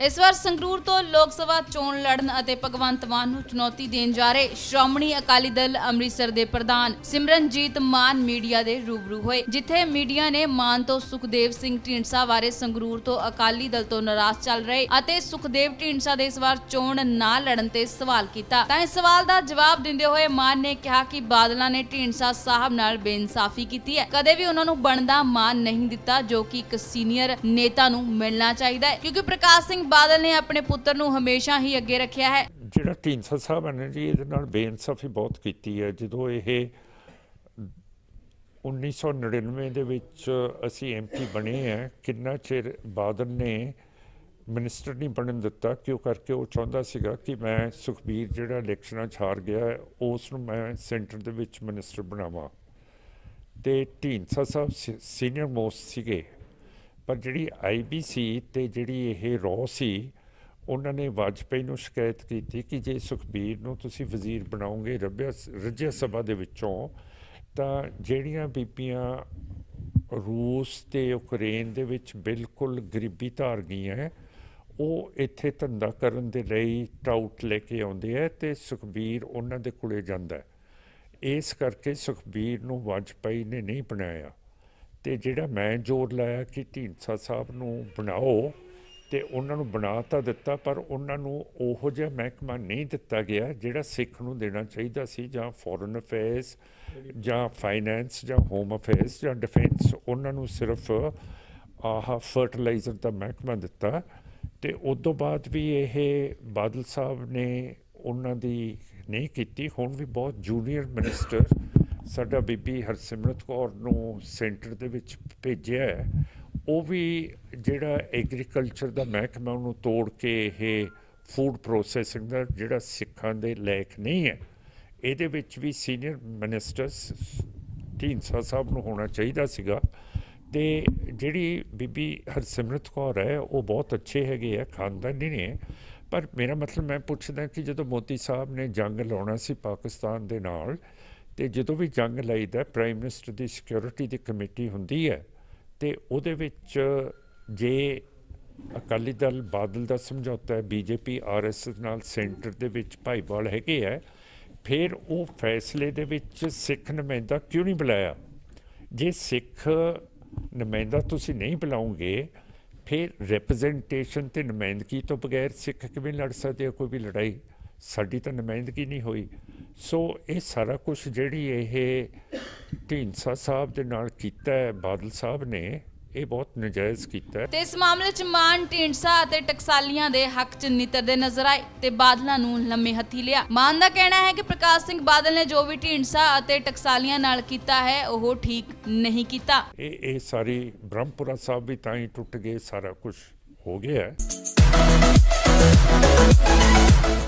ਇਸ ਵਾਰ ਸੰਗਰੂਰ ਤੋਂ ਲੋਕ ਸਭਾ ਚੋਣ ਲੜਨ ਅਤੇ ਭਗਵੰਤ ਮਾਨ ਨੂੰ ਚੁਣੌਤੀ ਦੇਣ ਜਾ ਰਹੇ ਸ਼੍ਰੋਮਣੀ ਅਕਾਲੀ ਦਲ ਅੰਮ੍ਰਿਤਸਰ ਦੇ ਪ੍ਰਧਾਨ ਸਿਮਰਨਜੀਤ ਮਾਨ ਮੀਡੀਆ ਦੇ ਰੂਬਰੂ ਹੋਏ, ਜਿੱਥੇ ਮੀਡੀਆ ਨੇ ਮਾਨ ਤੋਂ ਸੁਖਦੇਵ ਸਿੰਘ ਢੀਂਡਸਾ ਬਾਰੇ ਸੰਗਰੂਰ ਤੋਂ ਅਕਾਲੀ ਦਲ ਤੋਂ ਨਾਰਾਜ਼ ਚੱਲ ਰਹੇ ਅਤੇ ਸੁਖਦੇਵ ਢੀਂਡਸਾ ਦੇ ਇਸ ਵਾਰ ਚੋਣ ਨਾ ਲੜਨ ਤੇ ਸਵਾਲ ਕੀਤਾ। ਤਾਂ ਇਸ ਸਵਾਲ ਦਾ ਜਵਾਬ ਦਿੰਦੇ ਹੋਏ ਮਾਨ ਨੇ ਕਿਹਾ ਕਿ ਬਾਦਲਾਂ ਨੇ ਢੀਂਡਸਾ ਸਾਹਿਬ ਨਾਲ ਬੇਇਨਸਾਫੀ ਕੀਤੀ ਹੈ। ਕਦੇ ਵੀ ਉਹਨਾਂ ਨੂੰ ਬਣਦਾ ਮਾਨ ਨਹੀਂ ਦਿੱਤਾ, ਜੋ ਕਿ ਇੱਕ ਸੀਨੀਅਰ ਨੇਤਾ ਨੂੰ ਮਿਲਣਾ ਚਾਹੀਦਾ ਹੈ, ਕਿਉਂਕਿ ਪ੍ਰਕਾਸ਼ ਸਿੰਘ ਬਾਦਲ ਨੇ ਆਪਣੇ ਪੁੱਤਰ ਨੂੰ ਹਮੇਸ਼ਾ ਹੀ ਅੱਗੇ ਰੱਖਿਆ ਹੈ। ਜਿਹੜਾ ਢੀਂਡਸਾ ਸਾਹਿਬ ਨੇ ਜੀ, ਇਹਦੇ ਨਾਲ ਬੇਇਨਸਾਫੀ ਬਹੁਤ ਕੀਤੀ ਹੈ। ਜਦੋਂ ਇਹ 1999 ਦੇ ਵਿੱਚ ਅਸੀਂ ਐਮਪੀ ਬਣੇ ਆ ਕਿੰਨਾ ਚਿਰ ਬਾਦਲ ਨੇ ਮਿਨਿਸਟਰ ਨਹੀਂ ਬਣਨ ਦਿੱਤਾ, ਕਿਉਂ ਕਰਕੇ ਉਹ ਚਾਹੁੰਦਾ ਸੀਗਾ ਕਿ ਮੈਂ ਸੁਖਬੀਰ ਜਿਹੜਾ ਇਲੈਕਸ਼ਨਾਂ 'ਚ ਹਾਰ ਗਿਆ ਉਸ ਨੂੰ ਮੈਂ ਸੈਂਟਰ ਦੇ ਵਿੱਚ ਮਿਨਿਸਟਰ ਬਣਾਵਾਂ। ਤੇ ਢੀਂਡਸਾ ਸਾਹਿਬ ਸੀਨੀਅਰ ਮੋਸਟ ਸੀਗੇ। ਪਰ ਜਿਹੜੀ ਆਈਬੀਸੀ ਤੇ ਜਿਹੜੀ ਇਹ ਰੋ ਸੀ, ਉਹਨਾਂ ਨੇ ਵਾਜਪੇਈ ਨੂੰ ਸ਼ਿਕਾਇਤ ਕੀਤੀ ਕਿ ਜੇ ਸੁਖਬੀਰ ਨੂੰ ਤੁਸੀਂ ਵਜ਼ੀਰ ਬਣਾਓਗੇ ਰੱਬਿਆ ਰੱਜਿਆ ਸਭਾ ਦੇ ਵਿੱਚੋਂ, ਤਾਂ ਜਿਹੜੀਆਂ ਬੀਬੀਆਂ ਰੂਸ ਤੇ ਯੂਕਰੇਨ ਦੇ ਵਿੱਚ ਬਿਲਕੁਲ ਗਰੀਬੀ ਧਾਰ ਗਈਆਂ ਉਹ ਇੱਥੇ ਧੰਦਾ ਕਰਨ ਦੇ ਲਈ ਟਾਊਟ ਲੈ ਕੇ ਆਉਂਦੇ ਆ ਤੇ ਸੁਖਬੀਰ ਉਹਨਾਂ ਦੇ ਕੋਲੇ ਜਾਂਦਾ ਇਸ ਕਰਕੇ ਸੁਖਬੀਰ ਨੂੰ ਵਾਜਪਾਈ ਨੇ ਨਹੀਂ ਬਣਾਇਆ। ਤੇ ਜਿਹੜਾ ਮੈਂ ਜ਼ੋਰ ਲਾਇਆ ਕਿ ਢੀਂਡਸਾ ਸਾਹਿਬ ਨੂੰ ਬਣਾਓ ਤੇ ਉਹਨਾਂ ਨੂੰ ਬਣਾ ਤਾਂ ਦਿੱਤਾ, ਪਰ ਉਹਨਾਂ ਨੂੰ ਉਹੋ ਜਿਹਾ ਮਹਿਕਮਾ ਨਹੀਂ ਦਿੱਤਾ ਗਿਆ ਜਿਹੜਾ ਸਿੱਖ ਨੂੰ ਦੇਣਾ ਚਾਹੀਦਾ ਸੀ, ਜਾਂ ਫੋਰਨ ਅਫੇਅਰਸ ਜਾਂ ਫਾਈਨੈਂਸ ਜਾਂ ਹੋਮ ਅਫੇਅਰਸ ਜਾਂ ਡਿਫੈਂਸ ਉਹਨਾਂ ਨੂੰ ਸਿਰਫ ਆਹ ਫਰਟੀਲਾਈਜ਼ਰ ਦਾ ਮਹਿਕਮਾ ਦਿੱਤਾ ਤੇ ਉਸ ਤੋਂ ਬਾਅਦ ਵੀ ਇਹ ਬਾਦਲ ਸਾਹਿਬ ਨੇ ਉਹਨਾਂ ਦੀ ਨਹੀਂ ਕੀਤੀ। ਹੁਣ ਵੀ ਬਹੁਤ ਜੂਨੀਅਰ ਮਿਨਿਸਟਰ ਸਾਡਾ ਬੀਬੀ ਹਰਸਿਮਰਤ ਕੌਰ ਨੂੰ ਸੈਂਟਰ ਦੇ ਵਿੱਚ ਭੇਜਿਆ ਹੈ। ਉਹ ਵੀ ਜਿਹੜਾ ਐਗਰੀਕਲਚਰ ਦਾ ਮਹਿਕਮਾ, ਉਹਨੂੰ ਤੋੜ ਕੇ ਇਹ ਫੂਡ ਪ੍ਰੋਸੈਸਿੰਗ ਦਾ ਜਿਹੜਾ ਸਿੱਖਾਂ ਦੇ ਲਾਇਕ ਨਹੀਂ ਹੈ, ਇਹਦੇ ਵਿੱਚ ਵੀ ਸੀਨੀਅਰ ਮਿਨਿਸਟਰਸ ਢੀਂਡਸਾ ਸਾਹਿਬ ਨੂੰ ਹੋਣਾ ਚਾਹੀਦਾ ਸੀਗਾ। ਤੇ ਜਿਹੜੀ ਬੀਬੀ ਹਰਸਿਮਰਤ ਕੌਰ ਹੈ, ਉਹ ਬਹੁਤ ਅੱਛੇ ਹੈਗੇ ਆ, ਖਾਨਦਾਨੀ ਨੇ। ਪਰ ਮੇਰਾ ਮਤਲਬ ਮੈਂ ਪੁੱਛਦਾ ਕਿ ਜਦੋਂ ਮੋਦੀ ਸਾਹਿਬ ਨੇ ਜੰਗ ਲਾਉਣਾ ਸੀ ਪਾਕਿਸਤਾਨ ਦੇ ਨਾਲ ਤੇ ਜਦੋਂ ਵੀ ਜੰਗ ਲਾਈਦਾ ਪ੍ਰਾਈਮ ਮਿਨਿਸਟਰ ਦੀ ਸਿਕਿਉਰਿਟੀ ਦੀ ਕਮੇਟੀ ਹੁੰਦੀ ਹੈ, ਤੇ ਉਹਦੇ ਵਿੱਚ ਜੇ ਅਕਾਲੀ ਦਲ ਬਾਦਲ ਦਾ ਸਮਝੌਤਾ ਹੈ ਬੀਜੇਪੀ ਆਰਐਸਐਸ ਨਾਲ ਸੈਂਟਰ ਦੇ ਵਿੱਚ ਭਾਈਵਾਲ ਹੈਗੇ ਹੈ ਫਿਰ ਉਹ ਫੈਸਲੇ ਦੇ ਵਿੱਚ ਸਿੱਖ ਨੁਮਾਇੰਦਾ ਕਿਉਂ ਨਹੀਂ ਬੁਲਾਇਆ? ਜੇ ਸਿੱਖ ਨੁਮਾਇੰਦਾ ਤੁਸੀਂ ਨਹੀਂ ਬੁਲਾਉਂਗੇ ਫਿਰ ਰਿਪਰੈਜ਼ੈਂਟੇਸ਼ਨ ਤੇ ਨੁਮਾਇੰਦਗੀ ਤੋਂ ਬਗੈਰ ਸਿੱਖ ਕਿਵੇਂ ਲੜ ਸਕਦੇ ਆ? ਕੋਈ ਵੀ ਲੜਾਈ, ਸਾਡੀ ਤਾਂ ਨੁਮਾਇੰਦਗੀ ਨਹੀਂ ਹੋਈ। ਸੋ ਇਹ ਸਾਰਾ ਕੁਝ ਜਿਹੜੀ ਇਹ ਢੀਂਡਸਾ ਸਾਹਿਬ ਦੇ ਨਾਲ ਕੀਤਾ ਹੈ ਬਾਦਲ ਸਾਹਿਬ ਨੇ ਇਹ ਬਹੁਤ ਨਜਾਇਜ਼ ਕੀਤਾ ਤੇ ਇਸ ਮਾਮਲੇ 'ਚ ਮਾਨ ਢੀਂਡਸਾ ਅਤੇ ਟਕਸਾਲੀਆਂ ਦੇ ਹੱਕ 'ਚ ਨਿੱਤਰਦੇ ਨਜ਼ਰ ਆਏ ਤੇ ਬਾਦਲਾਂ ਨੂੰ ਲੰਮੇ ਹੱਥੀ ਲਿਆ। ਮਾਨ ਦਾ ਕਹਿਣਾ ਹੈ ਕਿ ਪ੍ਰਕਾਸ਼ ਸਿੰਘ ਬਾਦਲ ਨੇ ਜੋ ਵੀ ਢੀਂਡਸਾ ਅਤੇ ਟਕਸਾਲੀਆਂ ਨਾਲ ਕੀਤਾ ਹੈ ਉਹ ਠੀਕ ਨਹੀਂ ਕੀਤਾ। ਇਹ ਇਹ ਸਾਰੀ ਬ੍ਰਹਮਪੁਰਾ ਸਾਹਿਬ ਵੀ ਤਾਂ ਹੀ ਟੁੱਟ ਗਏ ਸਾਰਾ ਕੁਝ ਹੋ ਗਿਆ